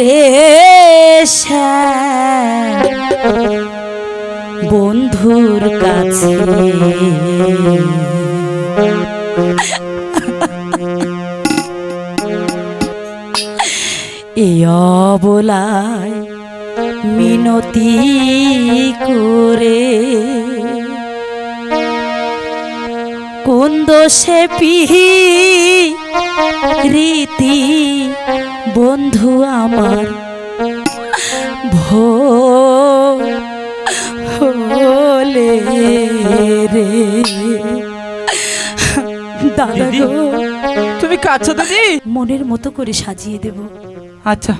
রে শ্যাম, বন্ধুর কাছে। অবলায় মিনতি করে কোন দোষে পিহি রীতি বন্ধু আমার। ভোলে রে। দাদা দিদি? গো। তুমি কাঁদছো দিদি? মনের মতো করে সাজিয়ে দেব। আচ্ছা।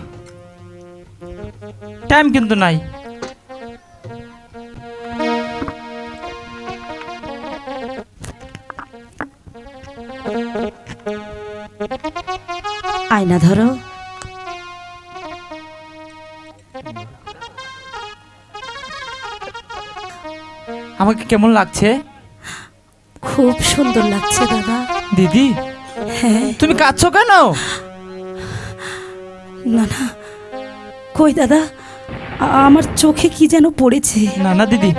টাইম কিন্তু নাই। আয়না ধরো। আমাকে কেমন লাগছে? খুব সুন্দর লাগছে দাদা। দিদি? হ্যাঁ। তুমি কাঁদছো কেন? না না। কই দাদা? আমার চোখে কি যেন পড়েছে? না না দিদি।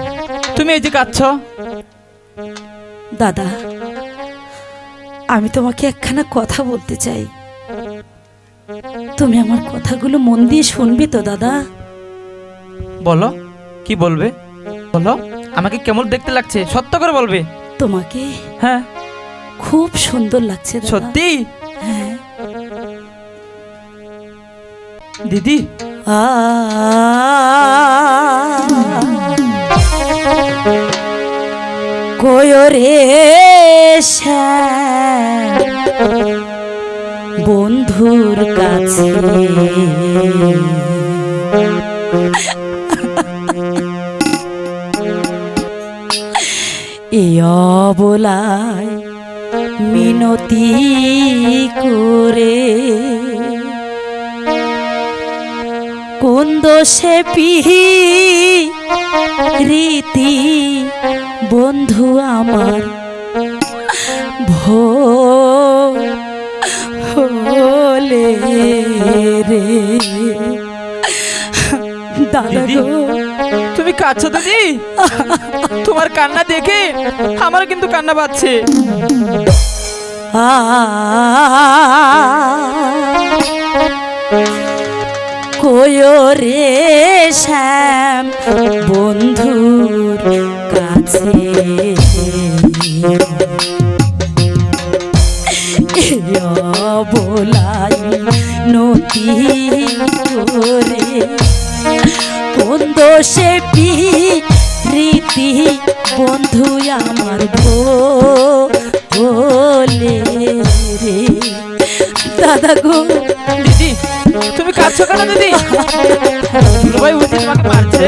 তুমি এই যে কাঁদছ। দাদা আমি তোমাকে একখানা কথা বলতে চাই। তুমি আমার কথাগুলো মন দিয়ে শুনবে তো দাদা? বলো কি বলবে? বলো। আমাকে কেমন দেখতে লাগছে? সত্য করে বলবে। তোমাকে হ্যাঁ। খুব সুন্দর লাগছে দাদা। সত্যি? হ্যাঁ। দিদি। আ কয়রে শ্যাম, বন্ধুর কাছে। অবলায় মিনতি করে। কোন দোষে পিহি রীতি বন্ধু আমার? ভোলে রে। দাদা। গো। তুমি কাঁদছো দিদি? তোমার কান্না দেখে আমার কিন্তু কান্না পাচ্ছে আ কয়রে শ্যাম বন্ধুর কাছে? বলাই নতি করে কোন প্রীতি রীতি বন্ধু আমার ভোলে রে। দাদা গো। দিদি তুমি কাঁদছো কেন দিদি? ভাই বুঝি তোমাকে মারছে।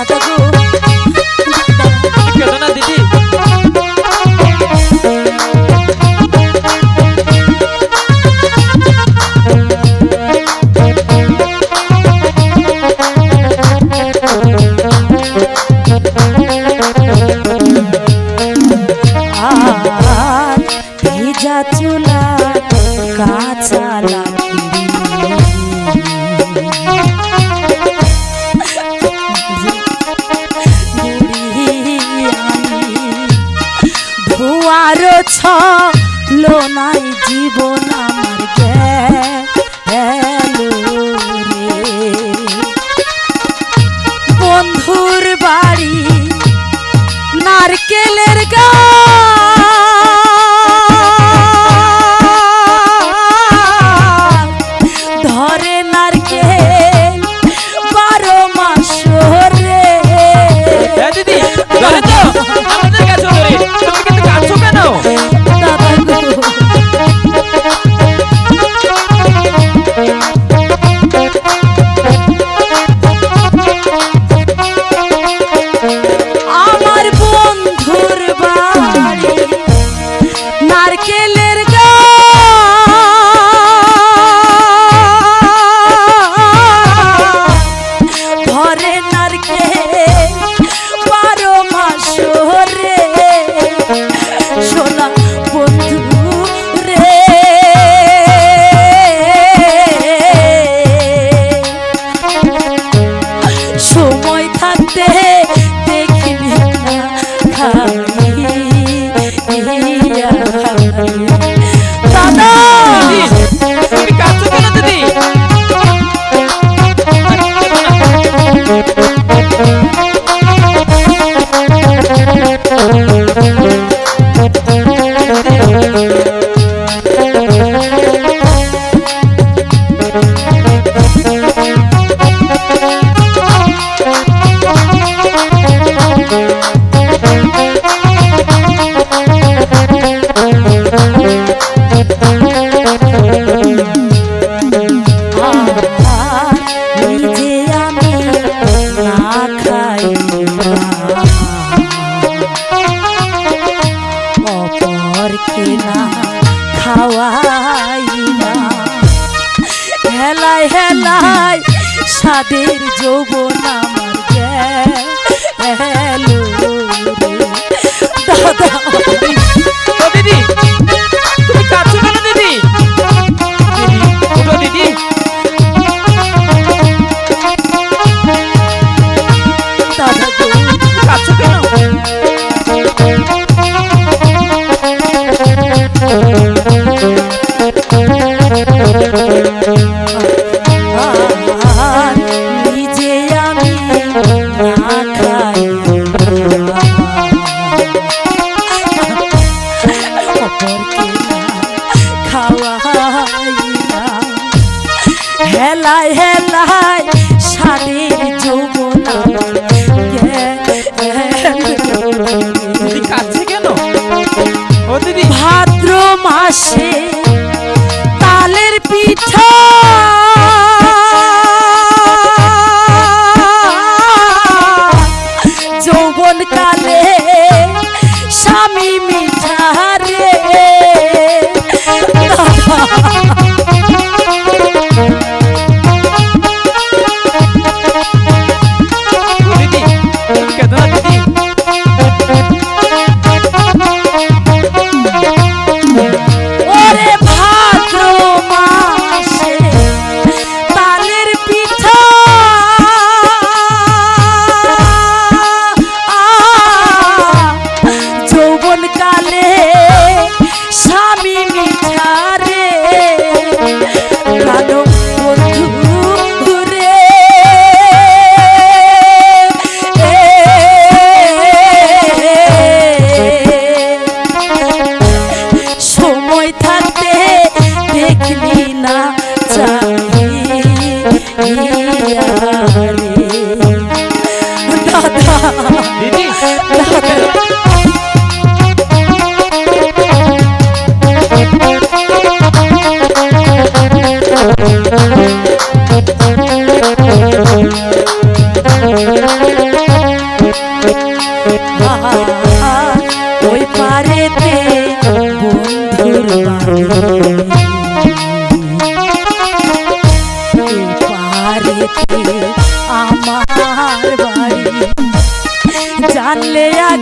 দাদা গো ওই পারেতে বন্ধুর বাড়ি আমার বাড়ি। জানলে আর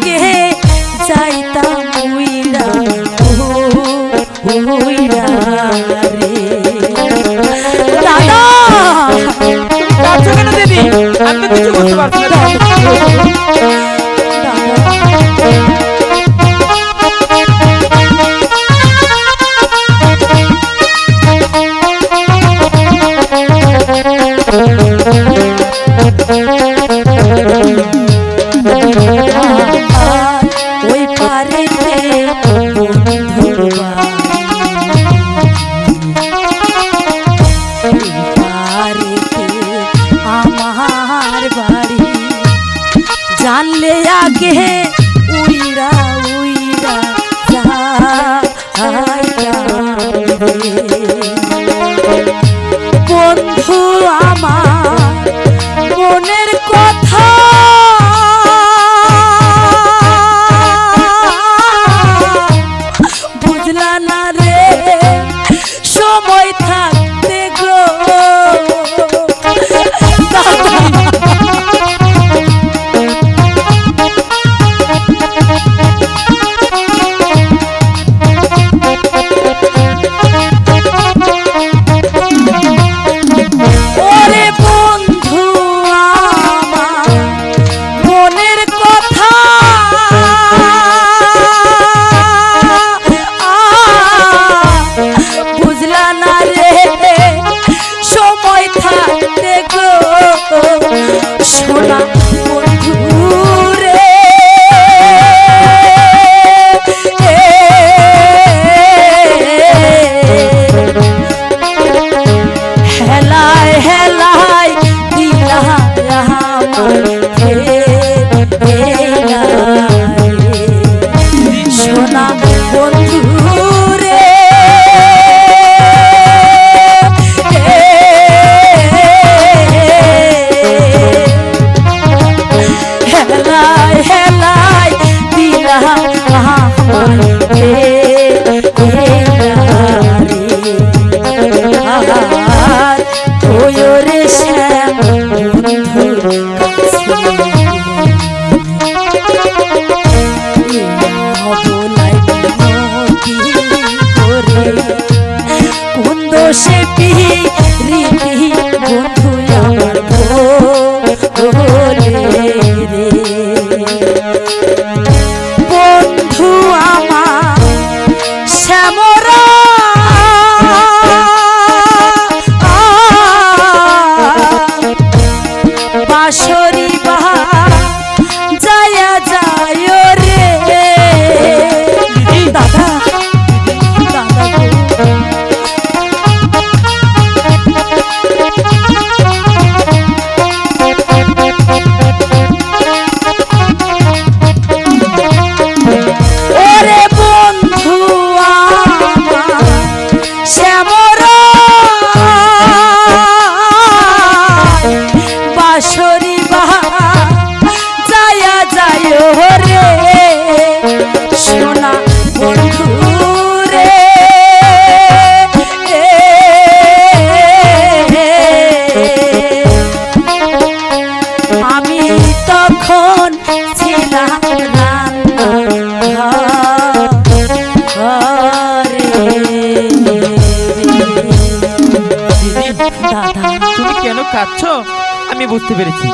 বুঝতে পেরেছি।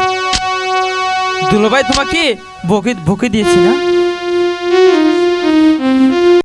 দুলোভাই তোমাকে বকে বকে দিয়েছি না?